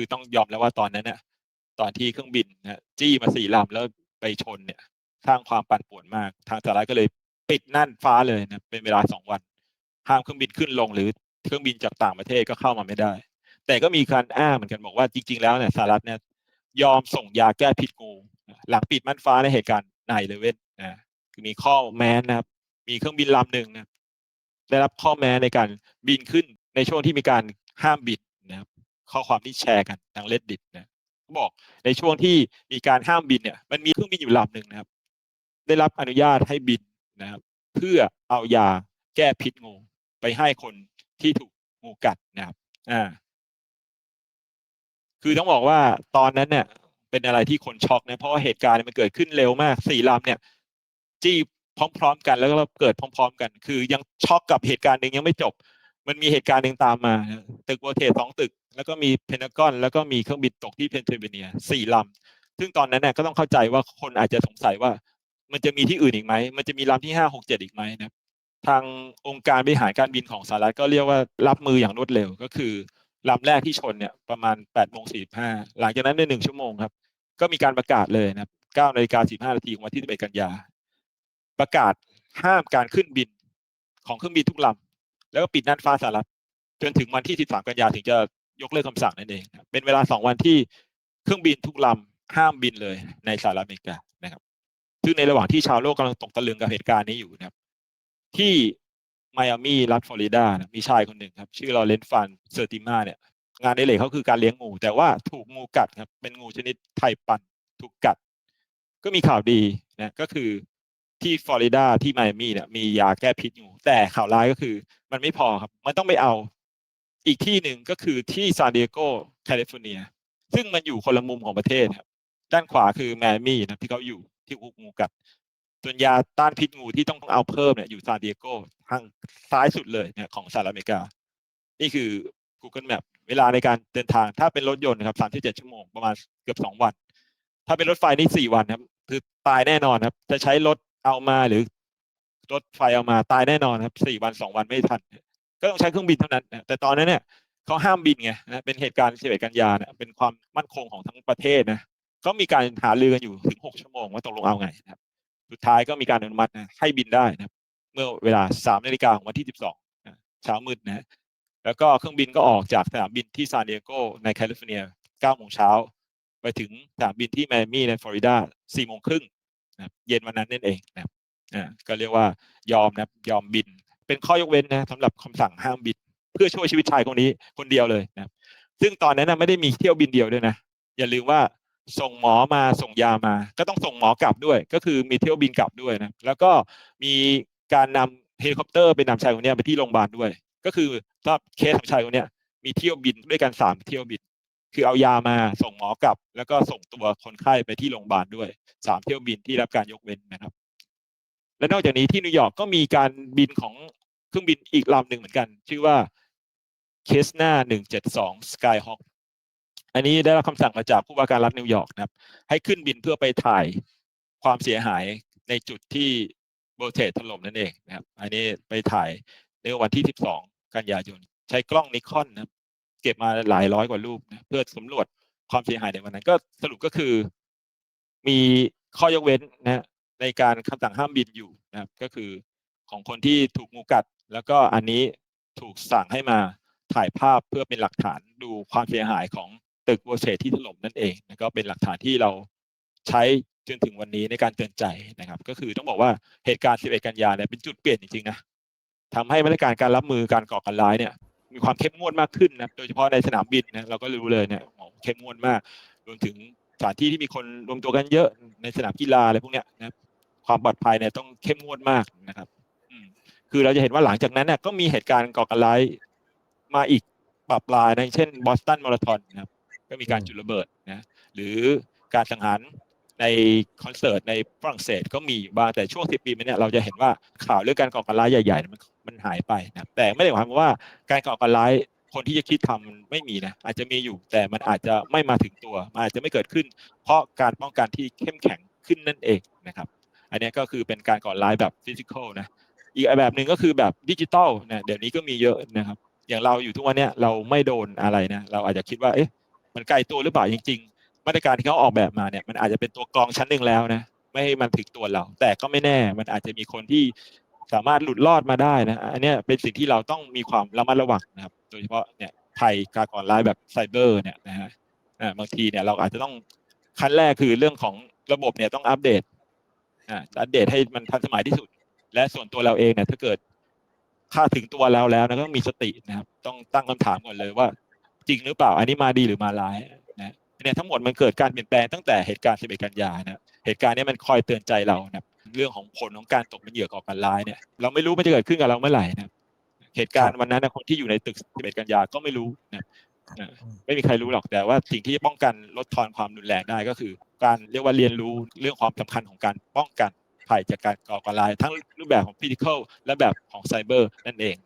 คือต้องยอมแล้วว่าตอนนั้นเนี่ยตอนที่เครื่องบินนะจี้มาสี่ลำแล้วไปชนเนี่ย สร้างความปั่นป่วนมาก ทางสหรัฐก็เลยปิดน่านฟ้าเลยนะเป็นเวลาสองวัน ห้ามเครื่องบินขึ้นลงหรือเครื่องบินจากต่างประเทศก็เข้ามาไม่ได้ แต่ก็มีการอ้างเหมือนกันบอกว่าจริง ๆ แล้วเนี่ยสหรัฐเนี่ยยอมส่งยาแก้พิษงูหลังปิดม่านฟ้าในเหตุการณ์นายเลเว่นนะคือมีข้อแม้นะครับ มีเครื่องบินลำหนึ่งนะได้รับข้อแม้ในการบินขึ้นในช่วงที่มีการห้ามบิน ข้อความที่แชร์กันทางเลดดิตนะเขาบอกในช่วงที่มีการห้ามบินเนี่ย มันมีเครื่องบินอยู่ลำหนึ่งนะครับ ได้รับอนุญาตให้บินนะครับ เพื่อเอายาแก้พิษงูไปให้คนที่ถูกงูกัดนะครับ อ่า คือต้องบอกว่าตอนนั้นเนี่ย เป็นอะไรที่คนช็อกนะเพราะว่าเหตุการณ์มันเกิดขึ้นเร็วมากสี่ลำเนี่ย จี้พร้อมๆกันแล้วก็เกิดพร้อม ๆ กัน คือยังช็อกกับเหตุการณ์หนึ่งยังไม่จบ มันมีเหตุการณ์หนึ่งตามมา ตึกวอเทสองตึก แล้วก็มีเพนากอนแล้วก็มีเครื่องบินตกที่เพนซิลเวเนียสี่ลำ ซึ่งตอนนั้นเนี่ยก็ต้องเข้าใจว่าคนอาจจะสงสัยว่า มันจะมีที่อื่นอีกไหม มันจะมีลำที่ห้าหกเจ็ดอีกไหมนะทางองค์การบริหารการบินของสหรัฐก็เรียกว่ารับมืออย่างรวดเร็วก็คือลำแรกที่ชนเนี่ยประมาณ8ปดโมงสี่ห้าหลังจากนั้นในหนึ่งชั่วโมงครับ ก็มีการประกาศเลยนะครับ9นาฬิกา15นาทีของวันที่11กันยา ประกาศห้ามการขึ้นบินของเครื่องบินทุกลำ แล้วก็ปิดน่านฟ้าสหรัฐจนถึงวันที่ 13 กันยาถึงจะยกเลิกคำสั่งนั่นเอง เป็นเวลา 2 วันที่เครื่องบินทุกลำห้ามบินเลยในสหรัฐอเมริกานะครับซึ่งในระหว่างที่ชาวโลกกำลังตกตะลึงกับเหตุการณ์นี้อยู่นะครับ ที่ไมอามีรัฐฟลอริดานะมีชายคนหนึ่งครับ ชื่อลอเรนฟันเซอร์ติมาเนี่ย งานในเหล็กเขาคือการเลี้ยงงู แต่ว่าถูกงูกัดครับ เป็นงูชนิดไทปันถูกกัด ก็มีข่าวดีนะก็คือ ที่ฟลอริดาที่ไมอามี่เนี่ยมียาแก้พิษงูแต่ข่าวร้ายก็คือ มันไม่พอครับ มันต้องไปเอาอีกที่หนึ่งก็คือที่ซานดิเอโกแคลิฟอร์เนีย ซึ่งมันอยู่คนละมุมของประเทศครับ ด้านขวาคือไมอามี่นะที่เขาอยู่ที่ถูกงูกัดส่วนยาต้านพิษงูที่ต้องเอาเพิ่มเนี่ยอยู่ซานดิเอโกทางซ้ายสุดเลยเนี่ยของสหรัฐอเมริกา นี่คือ Google Map เวลาในการเดินทางถ้าเป็นรถยนต์นะครับ37ชั่วโมงประมาณเกือบ2วัน ถ้าเป็นรถไฟนี่4วันครับ คือตายแน่นอนครับ จะใช้รถ เอามาหรือรถไฟเอามาตายแน่นอนครับ4วัน2วันไม่ทัน ก็ต้องใช้เครื่องบินเท่านั้น แต่ตอนนั้นเนี่ยเขาห้ามบินไงนะเป็นเหตุการณ์11กันยาเนี่ยเป็นความมั่นคงของทั้งประเทศนะก็มีการหาเรือกันอยู่ถึง6ชั่วโมงว่าตกลงเอาไงนะครับ สุดท้ายก็มีการอนุมัตินะให้บินได้นะครับ เมื่อเวลา3นาฬิกาของวันที่12นะเช้ามืดนะแล้วก็เครื่องบินก็ออกจากสนามบินที่ซานดิเอโกในแคลิฟอร์เนีย9โมงเช้าไปถึงสนามบินที่ไมอามี่ในฟลอริดา4โมงครึ่ง นะเย็นวันนั้นนั่นเองนะครับอ่าก็เรียกว่ายอมนะยอมบิน เป็นข้อยกเว้นนะสำหรับคำสั่งห้ามบิน เพื่อช่วยชีวิตชายคนนี้คนเดียวเลยนะซึ่งตอนนั้นนะไม่ได้มีเที่ยวบินเดียวด้วยนะอย่าลืมว่าส่งหมอมาส่งยามา ก็ต้องส่งหมอกลับด้วย ก็คือมีเที่ยวบินกลับด้วยนะแล้วก็มีการนำเฮลิคอปเตอร์ไปนำชายคนนี้ไปที่โรงพยาบาลด้วย ก็คือสำหรับเคสของชายคนนี้มีเที่ยวบินด้วยกันสามเที่ยวบิน คือเอายามาส่งหมอกลับ แล้วก็ส่งตัวคนไข้ไปที่โรงพยาบาลด้วยสามเที่ยวบินที่รับการยกเว้นนะครับ และนอกจากนี้ที่นิวยอร์กก็มีการบินของเครื่องบินอีกลำหนึ่งเหมือนกัน ชื่อว่าเคสนา172 Skyhawk อันนี้ได้รับคำสั่งมาจากผู้ว่าการรัฐนิวยอร์กนะครับ ให้ขึ้นบินเพื่อไปถ่ายความเสียหายในจุดที่โบเทสถล่มนั่นเองนะครับ อันนี้ไปถ่ายในวันที่ 12 กันยายน ใช้กล้องนิคอนนะครับ เก็บมาหลายร้อยกว่ารูปนะเพื่อสำรวจความเสียหายในวันนั้น ก็สรุปก็คือ มีข้อยกเว้นนะในการคำสั่งห้ามบินอยู่นะครับ ก็คือของคนที่ถูกงูกัด แล้วก็อันนี้ถูกสั่งให้มาถ่ายภาพเพื่อเป็นหลักฐานดูความเสียหายของตึกโวเชที่ถล่มนั่นเองนะก็เป็นหลักฐานที่เราใช้จนถึงวันนี้ในการเตือนใจนะครับ ก็คือต้องบอกว่าเหตุการณ์ 11 กันยาเนี่ยเป็นจุดเปลี่ยนจริงๆนะทำให้มาตรการการรับมือการก่อการร้ายเนี่ย มีความเข้มงวดมากขึ้นนะโดยเฉพาะในสนามบินนะเราก็รู้เลยเนี่ยเข้มงวดมากรวมถึงสถานที่ที่มีคนรวมตัวกันเยอะในสนามกีฬาอะไรพวกเนี้ยนะความปลอดภัยเนี่ยต้องเข้มงวดมากนะครับคือเราจะเห็นว่าหลังจากนั้นเนี่ยก็มีเหตุการณ์ก่อการร้ายมาอีกปรับปลายนะเช่นบอสตันมาราธอนนะครับก็มีการจุดระเบิดนะหรือการสังหารในคอนเสิร์ตในฝรั่งเศสก็มีอยู่บ้างแต่ช่วงสิบปีมาเนี่ยเราจะเห็นว่าข่าวเรื่องการก่อการร้ายใหญ่ๆนมัน หายไปนะแต่ไม่ได้หมายความว่าการก่อการร้ายคนที่จะคิดทำมันไม่มีนะอาจจะมีอยู่แต่มันอาจจะไม่มาถึงตัวมันอาจจะไม่เกิดขึ้น เพราะการป้องกันที่เข้มแข็งขึ้นนั่นเองนะครับ อันนี้ก็คือเป็นการก่อร้ายแบบฟิสิกอลนะอีกแบบหนึ่งก็คือแบบดิจิตอลนะเดี๋ยวนี้ก็มีเยอะนะครับ อย่างเราอยู่ทุกวันเนี้ยเราไม่โดนอะไรนะเราอาจจะคิดว่าเอ๊ะมันไกลตัวหรือเปล่าจริง ๆ มาตรการที่เขาออกแบบมาเนี่ยมันอาจจะเป็นตัวกรองชั้นหนึ่งแล้วนะไม่ให้มันถึงตัวเรา แต่ก็ไม่แน่มันอาจจะมีคนที่ สามารถหลุดรอดมาได้นะอันนี้เป็นสิ่งที่เราต้องมีความระมัดระวังนะครับ โดยเฉพาะเนี่ยภัยการก่อร้ายแบบไซเบอร์เนี่ยนะฮะอ่าบางทีเนี่ยเราอาจจะต้องขั้นแรกคือเรื่องของระบบเนี่ยต้องอัปเดตอ่าอัปเดตให้มันทันสมัยที่สุด และส่วนตัวเราเองเนี่ยถ้าเกิดค่าถึงตัวเราแล้วนะก็ต้องมีสตินะครับ ต้องตั้งคำถามก่อนเลยว่า จริงหรือเปล่า อันนี้มาดีหรือมาร้ายนะเนี่ยทั้งหมดมันเกิดการเปลี่ยนแปลงตั้งแต่เหตุการณ์ 11 กันยานะเหตุการณ์เนี้มันคอยเตือนใจเรานะ เรื่องของผลของการตกเป็นเหยื่อก่อการร้ายเนี่ยเราไม่รู้มันจะเกิดขึ้นกับเราเมื่อไหร่นะเหตุการณ์วันนั้นนะคนที่อยู่ในตึก 11 กันยาก็ไม่รู้นะนะไม่มีใครรู้หรอกแต่ว่าสิ่งที่จะป้องกันลดทอนความรุนแรงได้ก็คือ การเรียกว่าเรียนรู้เรื่องความสำคัญของการป้องกันภัยจากการก่อการร้ายทั้งรูปแบบของฟิสิกอลและแบบของไซเบอร์นั่นเอง